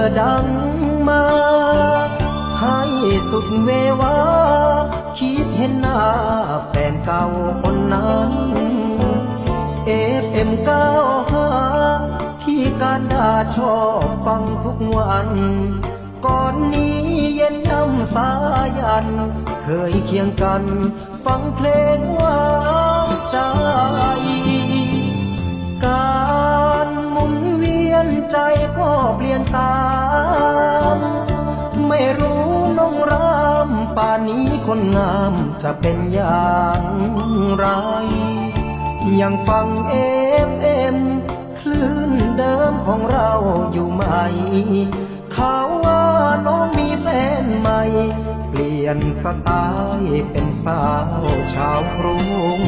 อดังมา ให้สุดเววา คิดเห็นหน้าแฟนเก่าคนนั้นเอฟเอ็มเก้าห้าที่การด่าชอบฟังทุกวัน ก่อนนี้เย็นย่ำสายัน เคยเคียงกัน ฟังเพลงหวานใจการหมุนเวียนใจก็เปลี่ยนตาานนี้คนงามจะเป็นอย่างไร ยังฟังเอฟเอ็มคลื่นเดิมของเราอยู่ไหม เขาว่าน้องมีแฟนใหม่ เปลี่ยนสไตล์เป็นสาวชาวกรุง